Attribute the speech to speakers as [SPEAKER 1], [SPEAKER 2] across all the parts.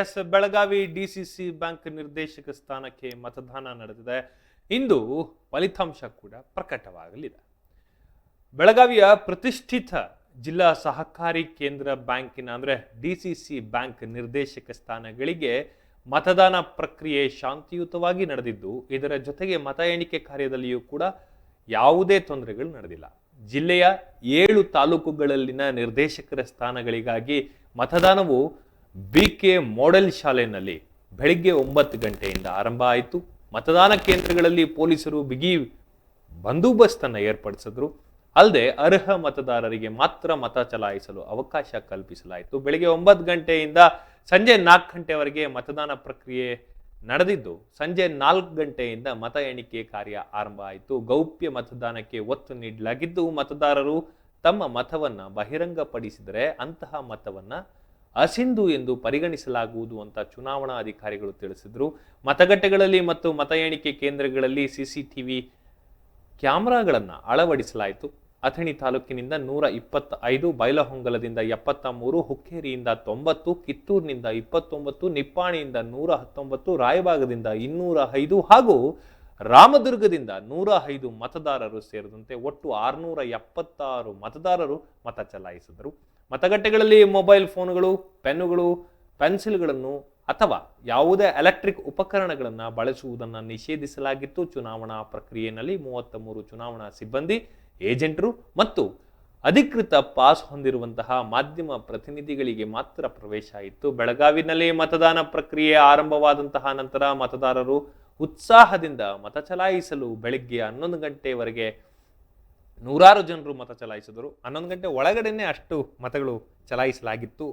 [SPEAKER 1] S Belagavi DCC bank ನಿರ್ದೇಶಕ ಸ್ಥಾನಕ್ಕೆ ಮತದಾನ ನಡೆದಿದೆ. ಇಂದು ಫಲಿತಾಂಶ ಕೂಡ ಪ್ರಕಟವಾಗಲಿದೆ. ಬೆಳಗಾವಿಯ ಪ್ರತಿಷ್ಠಿತ ಜಿಲ್ಲಾ ಸಹಕಾರಿ ಕೇಂದ್ರ ಬ್ಯಾಂಕಿನ ಅಂದ್ರೆ ಡಿಸಿಸಿ ಬ್ಯಾಂಕ್ ನಿರ್ದೇಶಕ ಸ್ಥಾನಗಳಿಗೆ ಮತದಾನ ಪ್ರಕ್ರಿಯೆ ಶಾಂತಿಯುತವಾಗಿ ನಡೆದಿದ್ದು, ಇದರ ಜೊತೆಗೆ ಮತ ಎಣಿಕೆ ಕಾರ್ಯದಲ್ಲಿಯೂ ಕೂಡ ಯಾವುದೇ ತೊಂದರೆಗಳು ನಡೆದಿಲ್ಲ. ಜಿಲ್ಲೆಯ ಏಳು ತಾಲೂಕುಗಳಲ್ಲಿನ ನಿರ್ದೇಶಕರ ಸ್ಥಾನಗಳಿಗಾಗಿ ಮತದಾನವು ಬಿಕೆ ಮಾಡೆಲ್ ಶಾಲೆಯಲ್ಲಿ ಬೆಳಿಗ್ಗೆ ಒಂಬತ್ತು ಗಂಟೆಯಿಂದ ಆರಂಭ ಆಯಿತು. ಮತದಾನ ಕೇಂದ್ರಗಳಲ್ಲಿ ಪೊಲೀಸರು ಬಿಗಿ ಬಂದೋಬಸ್ತನ್ನು ಏರ್ಪಡಿಸಿದ್ರು. ಅಲ್ಲದೆ ಅರ್ಹ ಮತದಾರರಿಗೆ ಮಾತ್ರ ಮತ ಚಲಾಯಿಸಲು ಅವಕಾಶ ಕಲ್ಪಿಸಲಾಯಿತು. ಬೆಳಿಗ್ಗೆ ಒಂಬತ್ತು ಗಂಟೆಯಿಂದ ಸಂಜೆ ನಾಲ್ಕು ಗಂಟೆವರೆಗೆ ಮತದಾನ ಪ್ರಕ್ರಿಯೆ ನಡೆದಿದ್ದು, ಸಂಜೆ ನಾಲ್ಕು ಗಂಟೆಯಿಂದ ಮತ ಎಣಿಕೆ ಕಾರ್ಯ ಆರಂಭ ಆಯಿತು. ಗೌಪ್ಯ ಮತದಾನಕ್ಕೆ ಒತ್ತು ನೀಡಲಾಗಿದ್ದು, ಮತದಾರರು ತಮ್ಮ ಮತವನ್ನು ಬಹಿರಂಗಪಡಿಸಿದರೆ ಅಂತಹ ಮತವನ್ನ ಅಸಿಂಧು ಎಂದು ಪರಿಗಣಿಸಲಾಗುವುದು ಅಂತ ಚುನಾವಣಾ ಅಧಿಕಾರಿಗಳು ತಿಳಿಸಿದರು. ಮತಗಟ್ಟೆಗಳಲ್ಲಿ ಮತ್ತು ಮತ ಎಣಿಕೆ ಕೇಂದ್ರಗಳಲ್ಲಿ ಸಿಸಿಟಿವಿ ಕ್ಯಾಮೆರಾಗಳನ್ನು ಅಳವಡಿಸಲಾಯಿತು. ಅಥಣಿ ತಾಲೂಕಿನಿಂದ ನೂರ ಇಪ್ಪತ್ತ ಐದು ಬೈಲಹೊಂಗಲದಿಂದ ಎಪ್ಪತ್ತ ಮೂರು ಹುಕ್ಕೇರಿಯಿಂದ ತೊಂಬತ್ತು, ಕಿತ್ತೂರಿನಿಂದ ಇಪ್ಪತ್ತೊಂಬತ್ತು, ನಿಪ್ಪಾಣಿಯಿಂದ ನೂರ ಹತ್ತೊಂಬತ್ತು ರಾಯಬಾಗದಿಂದ ಇನ್ನೂರ ಐದು ಹಾಗೂ ರಾಮದುರ್ಗದಿಂದ ನೂರ ಐದು ಮತದಾರರು ಸೇರಿದಂತೆ ಒಟ್ಟು ಆರುನೂರ ಎಪ್ಪತ್ತಾರು ಮತದಾರರು ಮತ ಚಲಾಯಿಸಿದರು. ಮತಗಟ್ಟೆಗಳಲ್ಲಿ ಮೊಬೈಲ್ ಫೋನ್ಗಳು, ಪೆನ್ನುಗಳು, ಪೆನ್ಸಿಲ್ಗಳನ್ನು ಅಥವಾ ಯಾವುದೇ ಎಲೆಕ್ಟ್ರಿಕ್ ಉಪಕರಣಗಳನ್ನು ಬಳಸುವುದನ್ನು ನಿಷೇಧಿಸಲಾಗಿತ್ತು. ಚುನಾವಣಾ ಪ್ರಕ್ರಿಯೆಯಲ್ಲಿ ಮೂವತ್ತ ಮೂರು ಚುನಾವಣಾ ಸಿಬ್ಬಂದಿ, ಏಜೆಂಟರು ಮತ್ತು ಅಧಿಕೃತ ಪಾಸ್ ಹೊಂದಿರುವಂತಹ ಮಾಧ್ಯಮ ಪ್ರತಿನಿಧಿಗಳಿಗೆ ಮಾತ್ರ ಪ್ರವೇಶ ಇತ್ತು ಬೆಳಗಾವಿನಲ್ಲಿ ಮತದಾನ ಪ್ರಕ್ರಿಯೆ ಆರಂಭವಾದಂತಹ ನಂತರ ಮತದಾರರು ಉತ್ಸಾಹದಿಂದ ಮತ ಚಲಾಯಿಸಲು ಬೆಳಗ್ಗೆ ಹನ್ನೊಂದು ಗಂಟೆವರೆಗೆ ನೂರಾರು ಜನರು ಮತ ಚಲಾಯಿಸಿದರು. ಹನ್ನೊಂದು ಗಂಟೆ ಒಳಗಡೆನೇ ಅಷ್ಟು ಮತಗಳು ಚಲಾಯಿಸಲಾಗಿತ್ತು.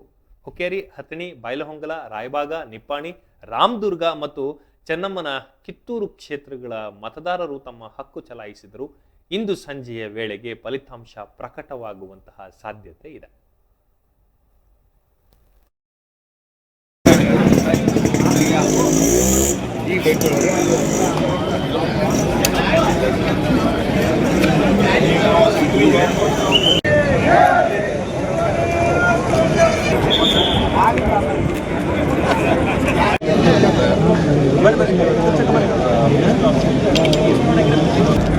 [SPEAKER 1] ಹುಕ್ಕೇರಿ, ಹತ್ತಣಿ ಬೈಲಹೊಂಗಲ ರಾಯಬಾಗ, ನಿಪ್ಪಾಣಿ, ರಾಮದುರ್ಗ ಮತ್ತು ಚೆನ್ನಮ್ಮನ ಕಿತ್ತೂರು ಕ್ಷೇತ್ರಗಳ ಮತದಾರರು ತಮ್ಮ ಹಕ್ಕು ಚಲಾಯಿಸಿದರು. ಇಂದು ಸಂಜೆಯ ವೇಳೆಗೆ ಫಲಿತಾಂಶ ಪ್ರಕಟವಾಗುವಂತಹ ಸಾಧ್ಯತೆ ಇದೆ.
[SPEAKER 2] ಈ Gracias.